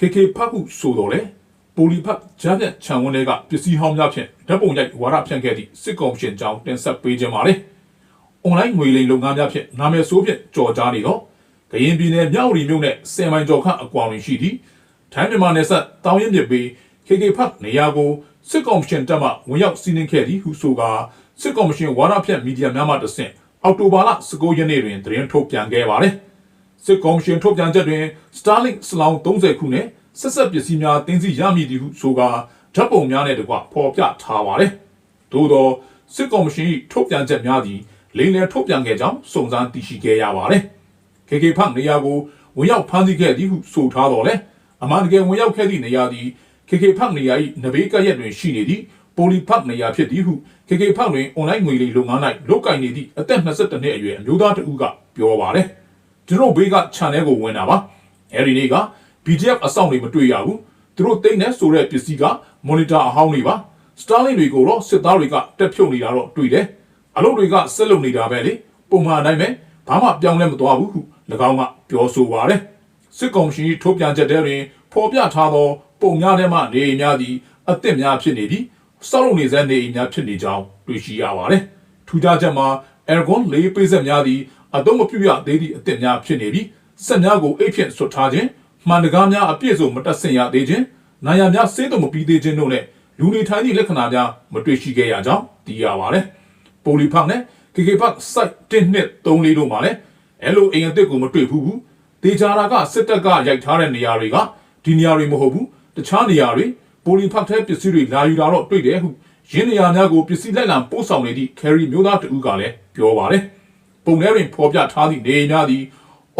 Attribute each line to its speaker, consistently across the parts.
Speaker 1: KK ဖတ်ခုဆိုတော်လေပိုလီဖတ်ဂျားပြတ်ခြံဝန်းတွေကပစ္စည်းဟောင်းများဖြင့်ဓာတ်ပုံရိုက်ဝါဒဖြန့်ခဲ့သည့်စစ်ကောင်ရှင်ကြောင်းတင်ဆက်ပေးခြင်းပါလေ။ online ငွေလိမ်လုပ်ငန်းများဖြင့်နာမည်ဆိုးဖြင့်ကြော်ကြားနေတော့ကရင်ပြည်နယ်မြောက်ရီမြို့နယ်စင်မိုင်ကျော်ခန့်အကွာတွင်ရှိသည့်ထိုင်းမြန်မာနယ်စပ်တောင်ရင်မြစ်ပေ KK ဖတ်နေရာကိုစစ်ကောင်ရှင်တပ်မှဝင်ရောက်စီးနင်းခဲ့သည်ဟုဆိုကာစစ်ကောင်ရှင်ဝါဒဖြန့်မီဒီယာများမှတဆင့်အောက်တိုဘာလ19ရက်နေ့တွင်သတင်းထုတ်ပြန်ခဲ့ပါတယ်။စစ်ကောင်ရှင်ထုတ်ပြန်ချက်တွင် Starlink စလောင်း30ခုနဲ့ ဆက်ဆက်ပစ္စည်းများတင်စီရမည်သည်ဟုဆိုကာဓာတ်ပုံများနဲ့တကွဖော်ပြထားပါတယ်။သို့သောစစ်ကောင်ရှင်၏ထုတ်ပြန်ချက်များသည်လိမ်လည်ထုတ်ပြန်ခဲ့ကြောင်းစုံစမ်းသိရှိခဲ့ရပါတယ်။ KK ဖတ်နေရာကိုဝင်ရောက်ဖမ်းဆီးခဲ့သည်ဟုဆိုထားတော်လဲအမှန်တကယ်ဝင်ရောက်ခဲ့သည့်နေရာသည် KK ဖတ်နေရာ၏နဘေးကပ်ရက်တွင်ရှိနေသည့်ပိုလီဖတ်နေရာဖြစ်သည်ဟု KK ဖတ်တွင်အွန်လိုင်းငွေလိမ်လုပ်ငန်း၌လုတ်ကင်နေသည့်အသက်22နှစ်အရွယ်အမျိုးသားတစ်ဦးကပြောပါတယ်။ကျွန်တော်ဘေးက channel ကိုဝင်တာပါအဲဒီနေ့က BTF အဆောင်တွေမတွေ့ရဘူးသူတို့တိတ်နေဆိုတဲ့ပစ္စည်းက monitor အဟောင်းတွေပါ Starlink တွေကိုတော့စစ်သားတွေကတက်ဖြုတ်နေတာတော့တွေ့တယ်အလုပ်တွေကဆက်လုပ်နေတာပဲလေပုံမှန်အတိုင်းပဲဘာမှပြောင်းလဲမသွားဘူးဟု၎င်းကပြောဆိုပါတယ်စစ်ကောင်စီထုတ်ပြန်ချက်တွင်ဖော်ပြထားသောပုံများထဲမှနေအိမ်များသည်အသစ်များဖြစ်နေပြီးစောက်လုပ်နေစဲနေအိမ်များဖြစ်နေကြောင်းတွေ့ရှိရပါတယ်ထူးခြားချက်မှာ Ergon လေးပေးဆက်များသည်အတော့မပြုရသေးသည့်အသစ်များဖြစ်နေပြီးဆက်များကိုအိတ်ဖြင့်ဆွတ်ထားခြင်း မှန်တကားများအပြည့်စုံမတက်ဆင်ရသေးခြင်းနိုင်ရများစေးတုံမပြီးသေးခြင်းတို့နဲ့လူနေထိုင်သည့်လက္ခဏာများမတွေ့ရှိခဲ့ရကြောင်းသိရပါတယ်ပိုလီဖက်နဲ့ KK ဖက် site 1နှစ်3လေးတို့မှာလည်းအဲ့လိုအိမ်အသစ်ကိုမတွေ့ဘူးဘူးတေချာတာကစစ်တပ်ကရိုက်ထားတဲ့နေရာတွေကဒီနေရာတွေမဟုတ်ဘူးတခြားနေရာတွေပိုလီဖက်ထဲပစ္စည်းတွေလာယူတာတော့တွေ့တယ်ဟုရင်းနေရာများကိုပစ္စည်းလိုက်လံပို့ဆောင်နေသည့် carry မျိုးသားတဦးကလည်းပြောပါတယ်ပုံထဲတွင်ဖော်ပြထားသည့်နေအိမ်များသည်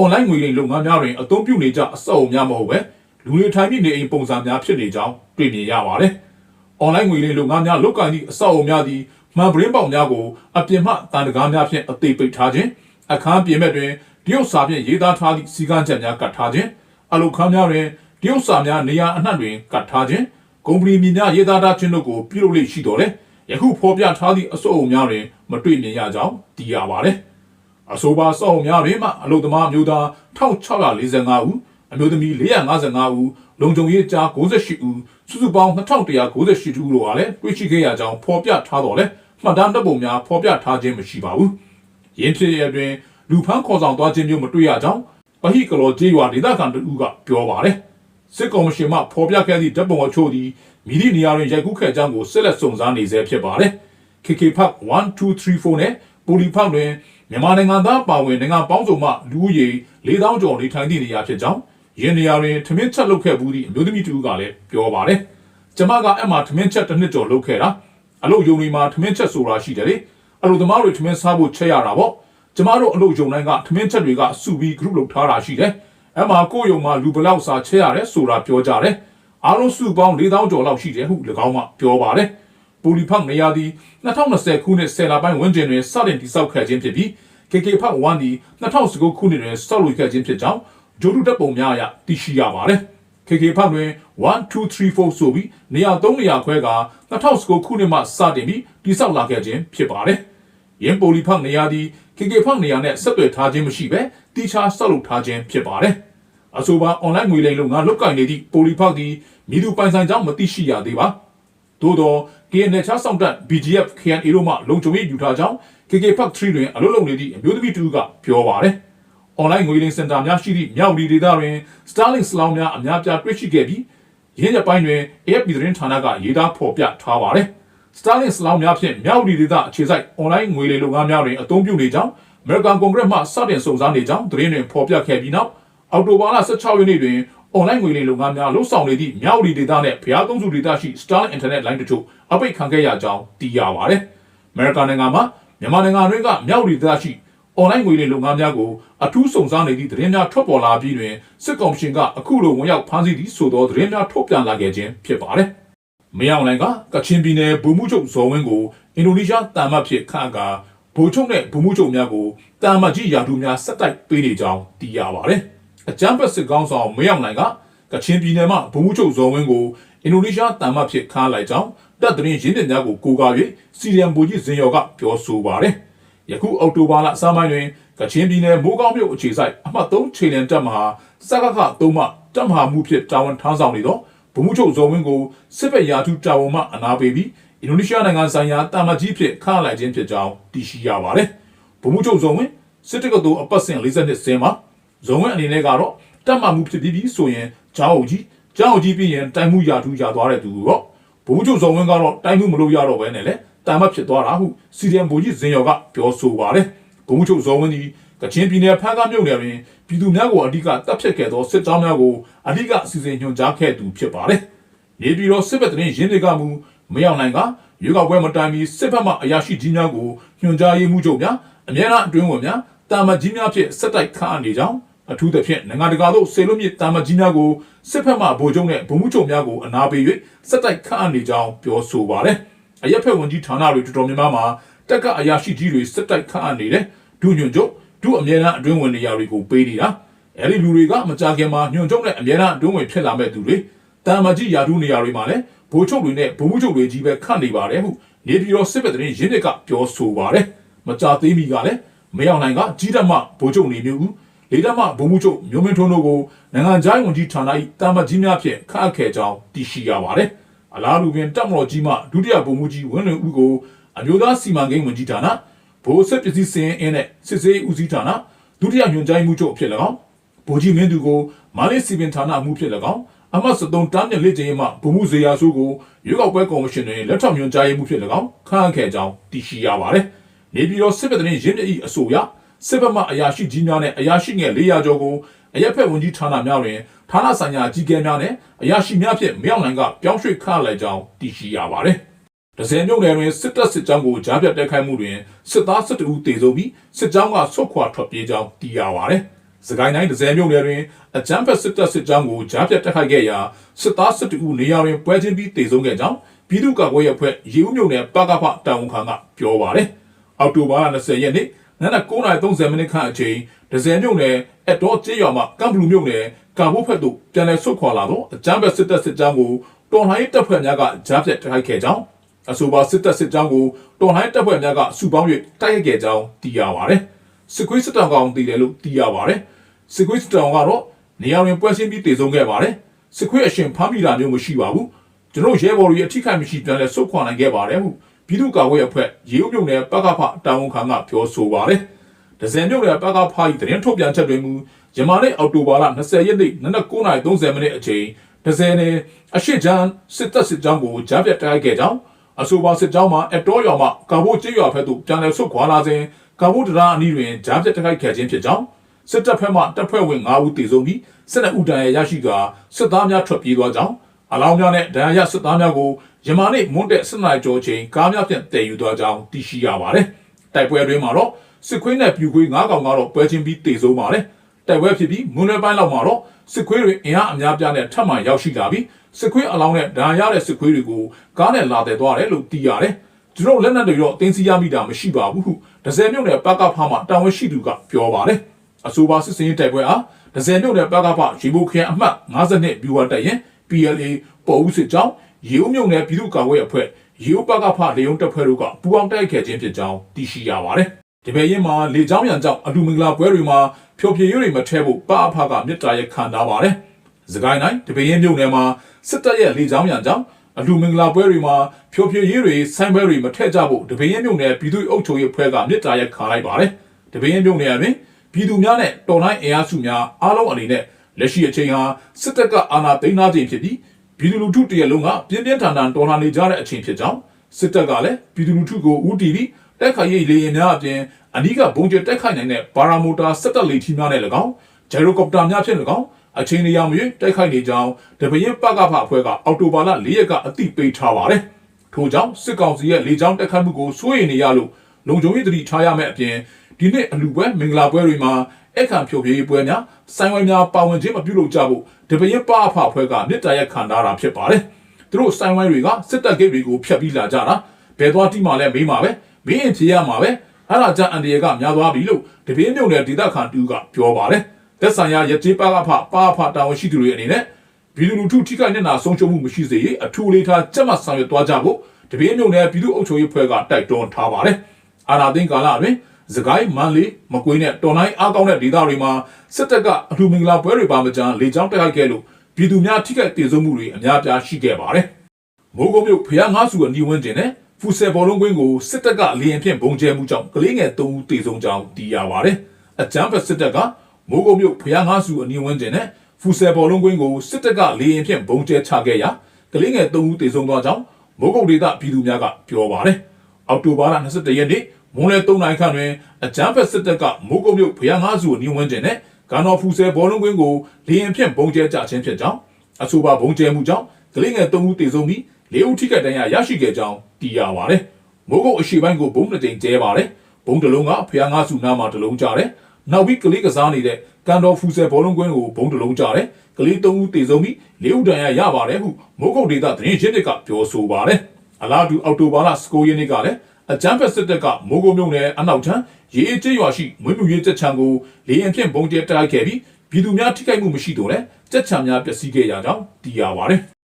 Speaker 1: online ငွေလိမ်လုပ်ငန်းများတွင်အသုံးပြုနေကြအဆောက်အအုံများမဟုတ်ပဲလူတွေထိုင်ပြီးနေအိမ်ပုံစံများဖြစ်နေကြောင်းတွေ့မြင်ရပါတယ်။ online ငွေလိမ်လုပ်ငန်းများလုတ်ကင်သည့်အဆောက်အအုံများသည်မှန်ပရင်းပေါက်များကိုအပြင်မှတန်တကားများဖြင့်အသေးပိတ်ထားခြင်းအခန်းပြင်မဲ့တွင်တရုတ်စာဖြင့်ရေးသားထားသည့်စီကံချက်များကတ်ထားခြင်းအလုခန်းများတွင်တရုတ်စာများနေရာအနှံ့တွင်ကတ်ထားခြင်းကုမ္ပဏီမြင်များရေးသားထားခြင်းတို့ကိုပြုလုပ်လေ့ရှိတော်လဲယခုဖော်ပြထားသည့်အဆောက်အအုံများတွင်မတွေ့မြင်ရကြောင်းသိရပါတယ်။ အဆိုပါစောက်များတွင်မှအလုသမားမျိုးသား1645ဦးအမျိုးသမီး455ဦးလုံခြုံရေးကြား68ဦးစုစုပေါင်း2198ဦးတို့ကလည်းတွေ့ရှိခဲ့ရကြောင်းဖော်ပြထားတော်လဲမှတ်တမ်းတပ်ပုံများဖော်ပြထားခြင်းမရှိပါဘူး။ရင်းဖြစ်ရတွင်လူဖမ်းခေါ်ဆောင်သွားခြင်းမျိုးမတွေ့ရကြောင်းပဟိကလောကျေးရွာဒေသခံတို့ကပြောပါတယ်။စစ်ကောင်ရှင်မှဖော်ပြခဲ့သည့်တပ်ပုံအချို့သည်မိသည့်နေရာတွင်ရိုက်ကူးခဲ့ကြောင်းကိုဆက်လက်စုံစမ်းနေဆဲဖြစ်ပါတယ်။ KK Park 1 2 3 4နဲ့ပူလီဖောက်တွင် မြန်မာနိုင်ငံသားပါဝင်နိုင်ငံပေါင်းစုံမှလူဦးရေ4000ကျော်နေထိုင်သည့်နေရာဖြစ်ကြောင်းရင်းနေရာတွင်ထမင်းချက်လုပ်ခဲ့ဘူးသည့်အမျိုးသမီးတူကလည်းပြောပါတယ်။ကျမကအဲ့မှာထမင်းချက်တစ်နှစ်ကျော်လုပ်ခဲ့တာအလုပ်ယုံတွေမှာထမင်းချက်ဆိုတာရှိတယ်လေအလုပ်သမားတွေထမင်းစားဖို့ချက်ရတာပေါ့ကျမတို့အလုပ်ယုံတိုင်းကထမင်းချက်တွေကစုပြီး group လုပ်ထားတာရှိတယ်အဲ့မှာကိုယ့်ယုံမှာလူဘလောက်စာချက်ရတယ်ဆိုတာပြောကြတယ်အားလုံးစုပေါင်း4000ကျော်လောက်ရှိတယ်ဟု၎င်းကပြောပါတယ် ပူလီဖောက်နေရာသည်2020ခုနှစ်ဆယ်လပိုင်းဝန်းကျင်တွင်စတင်တည်ဆောက်ခဲ့ခြင်းဖြစ်ပြီး KK ဖောက်1သည်2019ခုနှစ်တွင်ဆောက်လုပ်ခဲ့ခြင်းဖြစ်ကြောင်းဂျိုဒူတပ်ပုံများအရသိရှိရပါတယ်။ KK ဖောက်တွင်1 2 3 4ဆိုပြီးနေရာ3နေရာခွဲက2019ခုနှစ်မှစတင်ပြီးတည်ဆောက်လာခဲ့ခြင်းဖြစ်ပါတယ်။ရင်းပိုလီဖောက်နေရာသည် KK ဖောက်နေရာနဲ့ဆက်သွယ်ထားခြင်းမရှိဘဲတိကျဆောက်လုပ်ထားခြင်းဖြစ်ပါတယ်။အဆိုပါ online ငွေလိမ်လုပ်ငန်းလုပ်ကိုင်နေသည့်ပိုလီဖောက်သည်မိသူပိုင်ဆိုင်ကြောင်းမသိရှိရသေးပါ။ သို့သော KNL ချဆောင်တပ် BGF KNA တို့မှလုံခြုံရေးယူထားကြောင်း KK Park 3တွင်အလုပ်လုပ်နေသည့်အမျိုးသမီးတူကပြောပါတယ်။ online ငွေလိမ်စင်တာများရှိသည့်မြောက်ဒီဒေသတွင် Starlink စလောင်းများအများပြားတွေ့ရှိခဲ့ပြီးရင်းရပိုင်းတွင် AFP သတင်းဌာနကရေးသားဖော်ပြထားပါတယ်။ Starlink စလောင်းများဖြင့်မြောက်ဒီဒေသအခြေစိုက် online ငွေလိမ်လုပ်ငန်းများတွင်အသုံးပြုနေကြောင်း American Congress မှစတင်စုံစမ်းနေကြောင်းသတင်းတွင်ဖော်ပြခဲ့ပြီးနောက်အောက်တိုဘာလ16ရက်နေ့တွင် online ငွေလိမ်လုပ်ငန်းများလှုပ်ဆောင်နေသည့်မြောက်ဒီဒေသနှင့်ဖျားသုံးစုဒေသရှိ Starlink Internet line တို့အပိတ်ခံခဲ့ရကြောင်းသိရပါတယ်။ American နိုင်ငံမှာမြန်မာနိုင်ငံတွင်းကမြောက်ဒီဒေသရှိ online ငွေလိမ်လုပ်ငန်းများကိုအထူးစုံစမ်းနေသည့်သတင်းများထွက်ပေါ်လာပြီးတွင်စစ်ကောင်ရှင်ကအခုလိုဝင်ရောက်ဖမ်းဆီးသည့်ဆိုသောသတင်းများထုတ်ပြန်လာခဲ့ခြင်းဖြစ်ပါတယ်။မင်းအောင်လှိုင်ကကချင်ပြည်နယ်ဗိုလ်မှူးချုပ်ဇော်ဝင်းကိုအင်ဒိုနီးရှားတာမတ်ဖြစ်ခန့်ကဗိုလ်ချုပ်နဲ့ဗိုလ်မှူးချုပ်များကိုတာမတ်ကြီးရာထူးများဆက်တိုက်ပေးနေကြောင်းသိရပါတယ်။ အကြမ်းဖက်စစ်ကောင်ဆောင်မင်းအောင်လှိုင်ကကချင်ပြည်နယ်မှာဗိုလ်မှူးချုပ်ဇော်ဝင်းကိုအင်ဒိုနီးရှားတာမတ်ဖြစ်ခန့်လိုက်ကြောင်းတပ်သတင်းရင်းမြစ်များကိုကိုးကား၍စီရီယံဗိုလ်ကြီးဇင်ယော်ကပြောဆိုပါတယ်။ယခုအောက်တိုဘာလအစပိုင်းတွင်ကချင်ပြည်နယ်မိုးကောင်းမြို့အခြေစိုက်အမှတ်3ခြေလျံတပ်မဟာစကခ3မှတပ်မဟာမှုဖြစ်တာဝန်ထမ်းဆောင်နေသောဗိုလ်မှူးချုပ်ဇော်ဝင်းကိုစစ်ဘက်ရာထူးတာဝန်မှအနာပေးပြီးအင်ဒိုနီးရှားနိုင်ငံဆိုင်ရာတာမကြီးဖြစ်ခန့်လိုက်ခြင်းဖြစ်ကြောင်းသိရှိရပါတယ်။ဗိုလ်မှူးချုပ်ဇော်ဝင်းစစ်တပ်ကတူအပတ်စဉ်42စင်းမှာ ဇော်ဝင်းအနေနဲ့ကတော့တပ်မမှုဖြစ်ပြီးပြီးဆိုရင်ဂျာအုပ်ကြီးဂျာအုပ်ကြီးပြီးရင်တိုင်မှုရာထူးရသွားတဲ့သူတော့ဗိုလ်မှူးချုပ်ဇော်ဝင်းကတော့တိုင်မှုမလုပ်ရတော့ဘဲနဲ့လေတာမတ်ဖြစ်သွားတာဟုစီရီယံဗိုလ်ကြီးဇင်ရော်ကပြောဆိုပါတယ်။ဗိုလ်မှူးချုပ်ဇော်ဝင်းဒီကချင်ပြည်နယ်ဖန်ကားမြို့နယ်တွင်ပြည်သူများကိုအဓိကတပ်ဖြတ်ခဲ့သောစစ်ကြောင်းများကိုအဓိကအစီအစဉ်ညွှန်ကြားခဲ့သူဖြစ်ပါတယ်။နေပြည်တော်စစ်ဘက်တရင်ရင်းတွေကမှုမရောက်နိုင်ကရွေးကောက်ပွဲမတိုင်မီစစ်ဘက်မှအရာရှိကြီးများကိုညွှန်ကြားရေးမှုချုပ်များအမြဲတမ်းအတွင်းဝင်များတာမတ်ကြီးများဖြင့်စစ်တိုက်ခန့်အပ်နေကြောင်း အထူးသဖြင့်နိုင်ငံတကာသို့ဆေလွတ်မြစ်တာမတ်ကြီးများကိုစစ်ဖက်မှဗိုလ်ချုပ်နဲ့ဗိုလ်မှူးချုပ်များကိုအနာပေး၍စစ်တိုက်ခန့်အပ်နေကြောင်းပြောဆိုပါတယ်။အရက်ဖက်ဝန်ကြီးဌာနတွေတော်တော်များများမှာတက်ကအရာရှိကြီးတွေစစ်တိုက်ခန့်အပ်နေတဲ့ဒုညွန့်ချုပ်ဒုအမြဲတမ်းအတွင်းဝင်နေရာတွေကိုပေးနေတာ။အဲဒီလူတွေကမကြခင်မှာညွန့်ချုပ်နဲ့အမြဲတမ်းအတွင်းဝင်ဖြစ်လာမဲ့သူတွေတာမတ်ကြီးယာဒုနေရာတွေမှာလည်းဗိုလ်ချုပ်တွေနဲ့ဗိုလ်မှူးချုပ်တွေကြီးပဲခန့်နေပါတယ်ဟုနေပြည်တော်စစ်ဘက်တရင်ရင်းမြစ်ကပြောဆိုပါတယ်။မကြသေးမီကလည်းမရောက်နိုင်ကကြီးတက်မှဗိုလ်ချုပ်နေမျိုးဦး လေတပ်မှဗိုလ်မှူးချုပ်မျိုးမင်းထွန်းတို့ကိုနိုင်ငံခြားရေးဝန်ကြီးဌာန၏တာမတ်ကြီးများဖြင့်ခန့်အပ်ခဲ့ကြောင်းသိရှိရပါတယ်။အလားတူပင်တပ်မတော်ကြီးမှဒုတိယဗိုလ်မှူးကြီးဝင်းလွင်ဦးကိုအမျိုးသားစီမံကိန်းဝန်ကြီးဌာနဗိုလ်စစ်ပစ္စည်းစင်အင်းနဲ့စစ်စေးဦးစီးဌာနဒုတိယညွှန်ကြားရေးမှူးချုပ်အဖြစ်၎င်းဗိုလ်ကြီးမင်းသူကိုမာလေးစီပင်ဌာနမှုဖြစ်၎င်းအမတ်73တန်းမြင့်လက်ကျင်းမှဗိုလ်မှူးဇေယျဆိုးကိုရွေးကောက်ပွဲကော်မရှင်တွင်လက်ထောက်ညွှန်ကြားရေးမှူးဖြစ်၎င်းခန့်အပ်ခဲ့ကြောင်းသိရှိရပါတယ်။နေပြည်တော်စစ်ဘက်တရင်ရင်းမြစ်၏အဆိုအရ စစ်ဘက်မှအရာရှိကြီးများနဲ့အရာရှိငယ်400ကျော်ကိုအရက်ဖက်ဝန်ကြီးဌာနများတွင်ဌာနဆိုင်ရာကြီးကဲများနဲ့အရာရှိများဖြင့်မြောက်နိုင်ကပြောင်းရွှေ့ခန့်လိုက်ကြောင်းသိရှိရပါတယ်။ဒဇယ်မြို့နယ်တွင်စစ်တပ်စစ်ကြောင်းကိုကြားပြတ်တိုက်ခိုက်မှုတွင်စစ်သား12ဦးသေဆုံးပြီးစစ်ကြောင်းကဆုတ်ခွာထွက်ပြေးကြောင်းသိရပါတယ်။စကိုင်းတိုင်းဒဇယ်မြို့နယ်တွင်အကြမ်းဖက်စစ်တပ်စစ်ကြောင်းကိုကြားပြတ်တိုက်ခိုက်ခဲ့ရာစစ်သား12ဦးနေရာတွင်ပွဲချင်းပြီးသေဆုံးခဲ့ကြောင်းပြည်သူ့ကာကွယ်ရေးအဖွဲ့ရေဦးမြို့နယ်ပကဖတာဝန်ခံကပြောပါတယ်။အောက်တိုဘာလ20ရက်နေ့ နနက်9:30မိနစ်ခန့်အချိန်ဒဇယ်မြို့နယ်အတော်ကျေးရွာမှကမ်ဘလူမြို့နယ်ကာဘိုဖက်သို့ပြန်လည်ဆုတ်ခွာလာသောအကြမ်းဖက်စစ်တပ်စစ်ကြောင်းကိုတော်လှန်ရေးတပ်ဖွဲ့များကကြားဖြတ်တိုက်ခိုက်ခဲ့ကြောင်းအဆိုပါစစ်တပ်စစ်ကြောင်းကိုတော်လှန်ရေးတပ်ဖွဲ့များကစုပေါင်း၍တိုက်ခိုက်ခဲ့ကြောင်းသိရပါတယ်။စစ်ကွေးစစ်တောင်ကောင်တည်တယ်လို့သိရပါတယ်။စစ်ကွေးစစ်တောင်ကတော့နေရာတွင်ပွဲရှင်းပြီးတည်ဆုံခဲ့ပါတယ်။စစ်ခွေးအရှင်ဖမ်းမိတာမျိုးမရှိပါဘူး။ကျွန်တော်ရဲဘော်တွေအထိခိုက်မရှိပြန်လဲဆုတ်ခွာနိုင်ခဲ့ပါတယ်ဟု ပြည်သူ့ကာကွယ်ရေးအဖွဲ့ရေဦးမြို့နယ်ပကဖတာဝန်ခံကပြောဆိုပါတယ်။ဒဇယ်မြို့နယ်ပကဖ၏သတင်းထုတ်ပြန်ချက်တွင်မူယမနေ့အောက်တိုဘာလ20ရက်နေ့နနက်9:30မိနစ်အချိန်ဒဇယ်နယ်အရှိချမ်းစစ်တပ်စစ်ကြောင်းကိုကြားပြတ်တိုက်ခဲ့ကြောင်းအဆိုပါစစ်ကြောင်းမှာအတော်ရွာမှကာဘိုကျေးရွာဖက်သို့ပြန်လည်ဆုတ်ခွာလာစဉ်ကာဘိုတရာအနီးတွင်ကြားပြတ်တိုက်ခဲ့ခြင်းဖြစ်ကြောင်းစစ်တပ်ဖက်မှတပ်ဖွဲ့ဝင်9ဦးတေဆုံးပြီးစစ်တပ်ဦးတန်ရရရှိကစစ်သားများထွက်ပြေးသွားကြောင်း အလောင်းများနဲ့ဒဏ်ရာရစစ်သားများကိုယမနေ့မွန်းတဲ့စစ်နိုင်ကျော်ချိန်ကားများဖြင့်တည်ယူသွားကြောင်းသိရှိရပါတယ်။တိုက်ပွဲတွင်မှာတော့စစ်ခွေးနဲ့ပြူခွေး9កောင်ကတော့ပွဲချင်းပြီးတေဆုံးပါတယ်။တိုက်ပွဲဖြစ်ပြီးမွန်းလွဲပိုင်းလောက်မှာတော့စစ်ခွေးတွေအင်အားအများပြားနဲ့ထပ်မံရောက်ရှိလာပြီးစစ်ခွေးအလောင်းနဲ့ဒဏ်ရာရတဲ့စစ်ခွေးတွေကိုကားနဲ့လာတဲ့သွားတယ်လို့သိရတယ်။ကျွန်တော်လက်နက်တွေတော့တင်းစီရမိတာမရှိပါဘူးဟုဒဇယ်မြုံနဲ့ပကဖားမှတာဝန်ရှိသူကပြောပါတယ်။အဆိုပါစစ်စင်တိုက်ပွဲအားဒဇယ်မြုံနဲ့ပကဖားရေဘိုခရိုင်အမှတ်52ဗျူဟာတက်ရင် PLA ပေါ်ဦးစစ်ကြောင်းရေဦးမြုံနယ်ပြည်သူ့ကာကွယ်ရေးအဖွဲ့ရေဦးပကဖလေယုံတပ်ဖွဲ့တို့ကပူးပေါင်းတိုက်ခိုက်ခြင်းဖြစ်ကြောင်းသိရှိရပါတယ်။ဒီပေရင်မှာလေကြောင်းရန်ကြောင့်အလူမင်္ဂလာပွဲတွေမှာဖျော်ဖြေရေးတွေမထဲဖို့ပအဖကမြစ်တာရက်ခံထားပါတယ်။စကိုင်းတိုင်းဒီပေရင်မြုံနယ်မှာစစ်တပ်ရဲ့လေကြောင်းရန်ကြောင့်အလူမင်္ဂလာပွဲတွေမှာဖျော်ဖြေရေးတွေဆိုင်ပွဲတွေမထက်ကြဖို့တပင်းရင်မြုံနယ်ပြည်သူ့အုပ်ချုပ်ရေးအဖွဲ့ကမြစ်တာရက်ခံလိုက်ပါတယ်။တပင်းရင်မြုံနယ်အတွင်းပြည်သူများနဲ့တော်လိုင်းအင်အားစုများအားလုံးအနေနဲ့ လက်ရှိအချိန်ဟာစစ်တပ်ကအာဏာသိမ်းထားခြင်းဖြစ်ပြီးပြည်သူလူထုတရက်လုံးကပြင်းပြင်းထန်ထန်တော်လှန်နေကြတဲ့အချိန်ဖြစ်ကြောင်းစစ်တပ်ကလည်းပြည်သူလူထုကိုဦးတည်ပြီးတိုက်ခိုက်ရေးလေယာဉ်များအပြင်အနီးကဘုံကျတိုက်ခိုက်နိုင်တဲ့ပါရာမိုတာစစ်တပ်လေထီများနဲ့၎င်းဂျယ်ရိုကော်ပတာများဖြင့်၎င်းအချိန်နေရမရွေးတိုက်ခိုက်နေကြောင်းတပရင်ပကဖအဖွဲ့ကအော်တိုဘာလ၄ရက်ကအသိပေးထားပါတယ်ထို့ကြောင့်စစ်ကောင်စီရဲ့လေကြောင်းတိုက်ခိုက်မှုကိုစိုးရိမ်နေရလို့လုံခြုံရေးတတိထားရမယ့်အပြင်ဒီနေ့အလူပွဲမင်္ဂလာပွဲတွေမှာ အခမ်းဖြိုပြေးပွဲများဆိုင်ဝိုင်းများပါဝင်ခြင်းမပြုလုပ်ကြဖို့တပရင်ပအဖအဖွဲ့ကမြစ်တာရက်ခံထားတာဖြစ်ပါတယ်။သူတို့ဆိုင်ဝိုင်းတွေကစစ်တပ်ဂိတ်တွေကိုဖျက်ပြီးလာကြတာဘယ်သွားတိမှလည်းမေးမှာပဲမင်းရင်ဖြေရမှာပဲအဲ့ဒါကြောင့်အန်ဒီရကများသွားပြီလို့တပင်းမြုံနယ်ဒေသခံတူကပြောပါတယ်။သက်ဆိုင်ရာရကြေးပကဖပအဖတာဝန်ရှိသူတွေအနေနဲ့ပြည်သူလူထုထိခိုက်နေတာဆုံးရှုံးမှုမရှိစေရေးအထူးလေးထားကြက်မှဆောင်ရွက်သွားကြဖို့တပင်းမြုံနယ်ပြည်သူ့အုပ်ချုပ်ရေးဖွဲ့ကတိုက်တွန်းထားပါတယ်။အာနာသိန်းကာလအတွင်း စကိုင်းမန္တလေးမကွေးနဲ့တော်လိုင်းအားကောင်းတဲ့ဒေသတွေမှာစစ်တပ်ကအလှူမင်္ဂလာပွဲတွေပါမကြမ်းလေကြောင်းတိုက်ခိုက်ခဲ့လို့ပြည်သူများထိခိုက်ဒေဆုံးမှုတွေအများအပြားရှိခဲ့ပါတယ်။မိုးကုတ်မြို့ဖျားငါးစုအနီးဝန်းကျင်နဲ့ဖူဆယ်ဘောလုံးကွင်းကိုစစ်တပ်ကအလင်းအဖြင့်ဘုံကျဲမှုကြောင့်ကလေးငယ်၃ဦးတေဆုံးကြောင်းသိရပါတယ်။အကြမ်းဖက်စစ်တပ်ကမိုးကုတ်မြို့ဖျားငါးစုအနီးဝန်းကျင်နဲ့ဖူဆယ်ဘောလုံးကွင်းကိုစစ်တပ်ကလေရင်ဖြင့်ဘုံကျဲချခဲ့ရာကလေးငယ်၃ဦးတေဆုံးသွားကြောင်းမိုးကုတ်ဒေသပြည်သူများကပြောပါတယ်။အောက်တိုဘာလ22ရက်နေ့ မွန်းလယ်3နာရီခန့်တွင်အကြမ်းဖက်စစ်တပ်ကမိုးကုတ်မြို့ဖျားငါးစုအနီးဝန်းကျင်နဲ့ကန်တော်ဖူဆယ်ဘောလုံးကွင်းကိုလေရင်ဖြင့်ဘုံကျဲချခြင်းဖြစ်ကြောင်းအဆိုပါဘုံကျဲမှုကြောင့်ကလေးငယ်၃ဦးတေဆုံးပြီး၄ဦးထိခိုက်ဒဏ်ရာရရှိခဲ့ကြောင်းသိရပါတယ်။မိုးကုတ်အရှိပိုင်းကိုဘုံတစ်ကြိမ်ကျဲပါတယ်။ဘုံတစ်လုံးကဖျားငါးစုနားမှာတစ်လုံးကျတယ်။နောက်ပြီးကလေးကစားနေတဲ့ကန်တော်ဖူဆယ်ဘောလုံးကွင်းကိုဘုံတစ်လုံးကျတယ်။ကလေး၃ဦးတေဆုံးပြီး၄ဦးဒဏ်ရာရပါတယ်ဟုမိုးကုတ်ဒေသသတင်းရင်းမြစ်ကပြောဆိုပါတယ်။အလားတူအောက်တိုဘာလ19ရက်နေ့ကလည်း အကြမ်းဖက်စစ်တပ်ကမိုးကုတ်မြို့နယ်အနောက်ချမ်းရေအေးကျေးရွာရှိမွေးမြူရေးတပ်ချံကိုလေရင်ဖြင့်ဘုံကျဲတိုက်ခိုက်ခဲ့ပြီးပြည်သူများထိခိုက်မှုမရှိတော့လဲတပ်ချံများပျက်စီးခဲ့ရကြောင်းသိရပါတယ်။